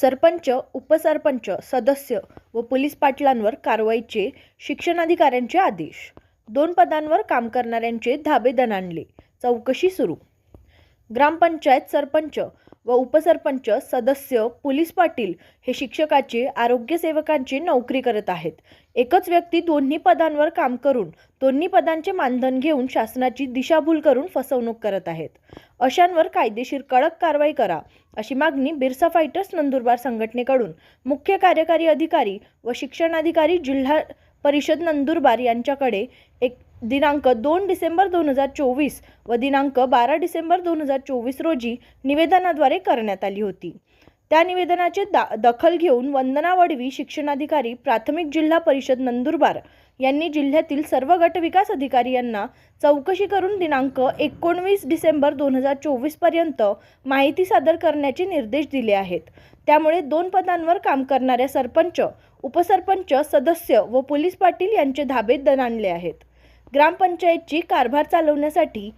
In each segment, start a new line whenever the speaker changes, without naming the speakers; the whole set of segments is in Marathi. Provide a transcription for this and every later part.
सरपंच उपसरपंच सदस्य व पोलीस पाटलांवर कारवाईचे शिक्षणाधिकाऱ्यांचे आदेश. दोन पदांवर काम करणाऱ्यांचे धाबे आणले चौकशी सुरू. ग्रामपंचायत सरपंच व उपसरपंच सदस्य पोलीस पाटील हे शिक्षकाचे आरोग्यसेवकांची नोकरी करत आहेत. एकच व्यक्ती दोन्ही पदांवर काम करून दोन्ही पदांचे मानधन घेऊन शासनाची दिशाभूल करून फसवणूक करत आहेत. अशांवर कायदेशीर कडक कारवाई करा अशी मागणी बिरसा फायटर्स नंदुरबार संघटनेकडून मुख्य कार्यकारी अधिकारी व शिक्षणाधिकारी जिल्हा परिषद नंदुरबार यांच्याकडे एक दिनांक दोन डिसेंबर दोन हजार चोवीस व दिनांक बारा डिसेंबर दोन हजार चोवीस रोजी निवेदनाद्वारे करण्यात आली होती. त्या निवेदनाचे दा दखल घेऊन वंदना वडवी शिक्षणाधिकारी प्राथमिक जिल्हा परिषद नंदुरबार यांनी जिल्ह्यातील सर्व गट विकास अधिकारी यांना चौकशी करून दिनांक एकोणवीस डिसेंबर दोन हजार चोवीसपर्यंत माहिती सादर करण्याचे निर्देश दिले आहेत. त्यामुळे दोन पदांवर काम करणाऱ्या सरपंच उपसरपंच सदस्य व पोलीस पाटील यांचे धाबे दणाणले आहेत. ग्रामपंचायतची कारभार चालवण्यासाठी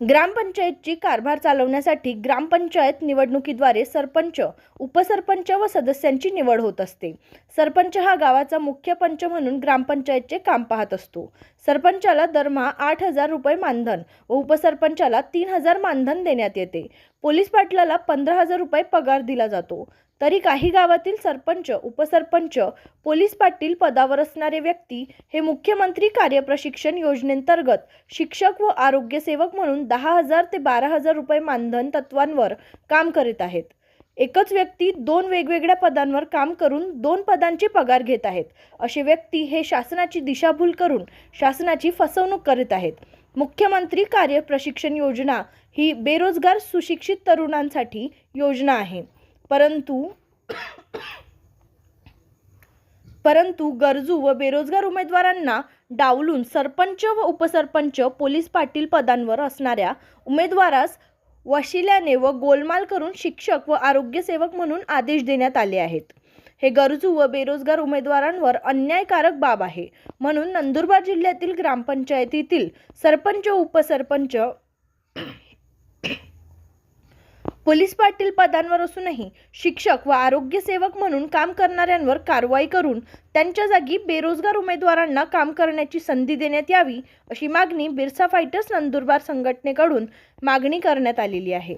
ग्रामपंचायतची कारभार चालवण्यासाठी ग्रामपंचायत निवडणुकीद्वारे सरपंच उपसरपंच व सदस्यांची निवड होत असते. सरपंच हा गावाचा मुख्य पंच म्हणून ग्रामपंचायतचे काम पाहत असतो. सरपंचाला दरमहा आठ हजार रुपये मानधन व उपसरपंचाला तीन हजार मानधन देण्यात येते. पोलीस पाटलाला पंधरा हजार रुपये पगार दिला जातो. तरी काही गावातील सरपंच उपसरपंच पोलीस पाटील पदावर असणारे व्यक्ती हे मुख्यमंत्री कार्यप्रशिक्षण योजनेंतर्गत शिक्षक व आरोग्य सेवक म्हणून दहा हजार ते बारा हजार रुपये मानधन तत्वांवर काम करीत आहेत. एकच व्यक्ती दोन वेगवेगळ्या पदांवर काम करून दोन पदांचे पगार घेत आहेत. असे व्यक्ती हे शासनाची दिशाभूल करून शासनाची फसवणूक करीत आहेत. मुख्यमंत्री कार्य प्रशिक्षण योजना ही बेरोजगार सुशिक्षित तरुणांसाठी योजना आहे. परंतु परंतु गरजू व बेरोजगार उमेदवारांना डावलून सरपंच व उपसरपंच पोलीस पाटील पदांवर असणाऱ्या उमेदवारास वशिल्याने व गोलमाल करून शिक्षक व आरोग्यसेवक म्हणून आदेश देण्यात आले आहेत. हे गरजू व बेरोजगार उमेदवारांवर अन्यायकारक बाब आहे. म्हणून नंदुरबार जिल्ह्यातील ग्रामपंचायतीतील सरपंच उपसरपंच पोलीस पाटील पदांवर असूनही शिक्षक व आरोग्य सेवक म्हणून काम करणाऱ्यांवर कारवाई करून त्यांच्या जागी बेरोजगार उमेदवारांना काम करण्याची संधी देण्यात यावी अशी मागणी बिरसा फायटर्स नंदुरबार संघटनेकडून मागणी करण्यात आलेली आहे.